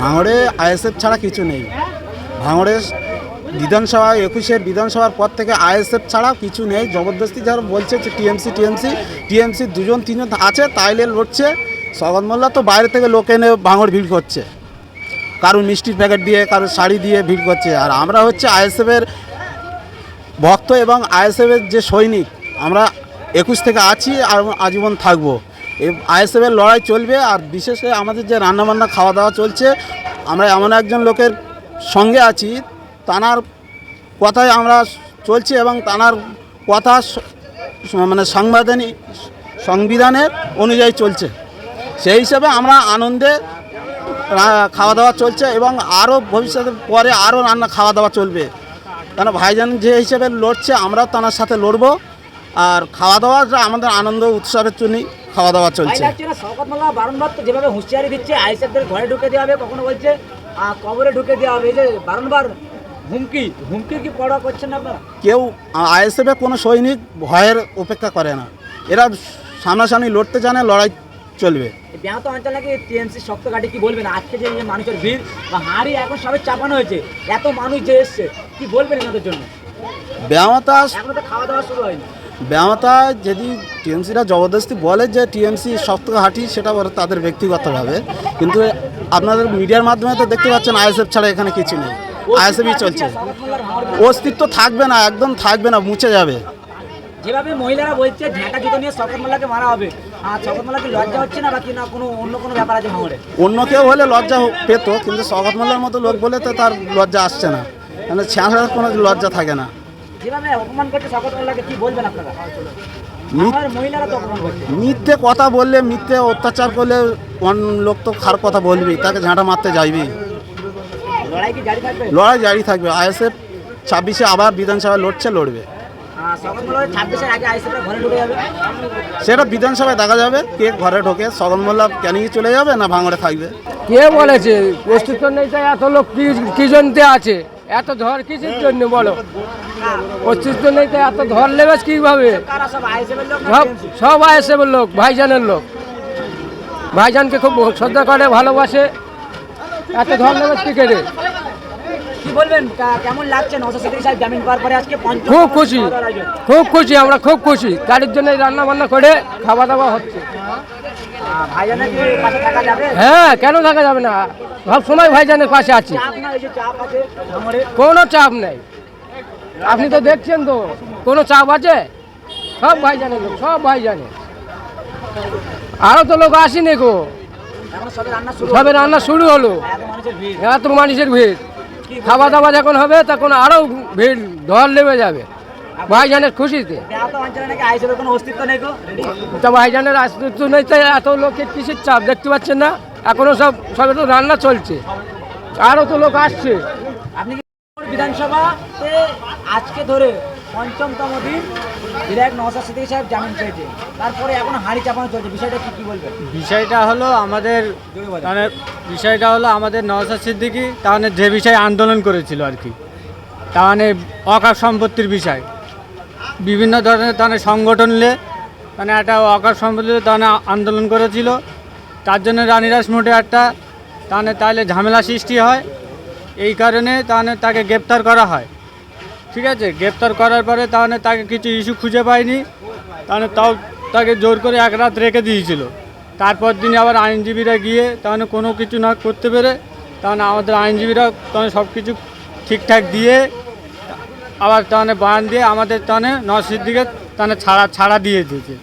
ভাঙড়ে আইএসএফ ছাড়া কিছু নেই। ভাঙড়ে বিধানসভা একুশের বিধানসভার পর থেকে আইএসএফ ছাড়া কিছু নেই। জবরদস্তি যারা বলছে যে টিএমসি টিএমসি টিএমসি দুজন, তিনজন আছে, তাইলে লড়ছে। সগত মোল্লা তো বাইরে থেকে লোক এনে ভাঙড় ভিড় করছে। কারোর মিষ্টির প্যাকেট দিয়ে, কারোর শাড়ি দিয়ে ভিড় করছে। আর আমরা হচ্ছে আইএসএফের ভক্ত এবং আইএসএফের যে সৈনিক, আমরা একুশ থেকে আছি আর আজীবন থাকব। আইএসএফের লড়াই চলবে আর বিশেষ করে আমাদের যে রান্নাবান্না খাওয়া দাওয়া চলছে, আমরা এমন একজন লোকের সঙ্গে আছি, তানার কথায় আমরা চলছি এবং তানার কথা মানে সাংবিধানিক, সংবিধানের অনুযায়ী চলছে। সেই হিসেবে আমরা আনন্দে খাওয়া দাওয়া চলছে এবং আরও ভবিষ্যতে পরে আরও রান্না খাওয়া দাওয়া চলবে। কেন ভাইজান যে হিসেবে লড়ছে, আমরাও তার সাথে লড়বো। আর খাওয়া দাওয়াটা আমাদের আনন্দ উৎসবের জন্যই খাওয়া দাওয়া চলছে শওকত মোল্লা বারংবার যেভাবে হুঁশিয়ারি দিচ্ছে আইসেফদের ঘরে ঢুকে দেওয়া হবে কখনো বলছে কবরে ঢুকে দেওয়া হবে এই যে বারংবার হুমকি হুমকি কি পড়া করছেন না আপনারা? কেউ আইএসএফে কোনো সৈনিক ভয়ের উপেক্ষা করে না। এরা সামনাসামনি লড়তে জানে লড়াই চলবে। ব্যাহত অঞ্চল নাকি টিএমসি শক্ত ঘাটি কি বলবেন আজকে যে মানুষের ভিড় বা হাঁড়ি এখন সবাই চাপানো হয়েছে এত মানুষ যে এসছে কি বলবেন এনাদের জন্য? ব্যামতা এখনও তো খাওয়া দাওয়া শুরু হয়নি। ব্যামতা যদি টিএমসিরা জবরদস্তি বলে যে টিএমসি শক্ত হাঁটি সেটা তাদের ব্যক্তিগতভাবে। কিন্তু আপনাদের মিডিয়ার মাধ্যমে তো দেখতে পাচ্ছেন আইএসএফ ছাড়া এখানে কিছু নেই। আইএসএফই চলছে। অস্তিত্ব থাকবে না একদম থাকবে না মুছে যাবে। যেভাবে মহিলারা বলছে ঝাঁটা জুতো নিয়ে মারা হবে। আর শওকত লজ্জা হচ্ছে না বা না কোনো অন্য কোনো ব্যাপার আছে ভাঙড়ে অন্য কেউ হলে লজ্জা পেতো কিন্তু সগত মোল্লার মতো লোক বলে তো তার লজ্জা আসছে না। মানে ছেঁড়ার কোনো লজ্জা থাকে না। যেভাবে অপমান করছে শওকত মোল্লাকে কি বলবেন আপনারা? আমার মহিলারা তো অপমান করছে। মিথ্যে কথা বললে মিথ্যে অত্যাচার করলে অন্য লোক তো খারাপ কথা বলবি? তাকে ঝাঁটা মারতে যাইবি। লড়াই কি জারি থাকবে? লড়াই জারি থাকবে। আইএসএফ ছাব্বিশে আবার বিধানসভায় লড়ছে লড়বে। যাবে। সেটা বিধানসভায় দেখা যাবে কে ঘরে ঢোকে সগন মোল্লা ক্যানিংয়ে চলে যাবে না ভাঙড়ে থাকবে? কে বলেছে? অস্তিত্ব নেই তাই এত লোক কি কি জন্যে আছে? এত ধর কিসের জন্য বলো? নেই তাই এত ধর লেবেস কীভাবে? সব সব আইএসএফের লোক ভাইজানের লোক। ভাইজানকে খুব শ্রদ্ধা করে ভালোবাসে। এত ধর লেবেস কি করে কি বলবেন? কা- কেমন লাগছে? নশো সিদ্দিক সাহেব জামিন পাওয়ার পরে আজকে পঞ্চম খুব খুশি। খুব খুশি আমরা খুব খুশি। তার জন্য রান্না বান্না করে খাওয়া দাওয়া হচ্ছে ভাইজানের কি পাশে থাকা যাবে হ্যাঁ কেন থাকা যাবে না? সব সময় ভাইজানের পাশে আছি। কোনো চাপ নেই। আপনি তো দেখছেন তো কোনো চাপ আছে? সব ভাই জানে লোক সব ভাই জানে আরও তো লোক আসেনি গো। সবে রান্না শুরু হলো। এত মানুষের ভিড়। এত মানুষের ভিড়। খাওয়া দাওয়া যখন হবে তখন আরও ভিড় ধর নেমে যাবে। ভাইজানের খুশিতে অস্তিত্ব নেই তা ভাইজানের আসতে নেই তাই এত লোকের কিসের চাপ দেখতে পাচ্ছেন না? এখনও সব সবে তো রান্না চলছে। আরও তো লোক আসছে। আপনি কি বিধানসভাতে আজকে ধরে পঞ্চমতম দিন বিধায়ক সিদ্দিকী সাহেব জামিন পেয়েছে? তারপরে এখন হাঁড়ি চাপানো চলছে বিষয়টা কি কি বলবেন? বিষয়টা হলো আমাদের মানে বিষয়টা হলো আমাদের নওসাদ সিদ্দিকি তাহলে যে বিষয়ে আন্দোলন করেছিল আর কি তার মানে অকার সম্পত্তির বিষয়। বিভিন্ন ধরনের তাহলে সংগঠন নিয়ে মানে একটা অকার সম্পত্তি তাহলে আন্দোলন করেছিল। তার জন্য রানীরাস মোটে একটা তাহলে তাহলে ঝামেলা সৃষ্টি হয়। এই কারণে তাহলে তাকে গ্রেপ্তার করা হয়। ঠিক আছে? গ্রেপ্তার করার পরে তাহলে তাকে কিছু ইস্যু খুঁজে পায়নি। তাহলে তাও তাকে জোর করে এক রাত রেখে দিয়েছিল। তারপর দিন আবার আইনজীবীরা গিয়ে তাহলে কোনো কিছু না করতে পেরে তাহলে আমাদের আইনজীবীরা তাহলে সব কিছু ঠিকঠাক দিয়ে আবার তাহলে বান দিয়ে আমাদের তাহলে নসির দিকে তাহলে ছাড়া ছাড়া দিয়ে দিয়েছে।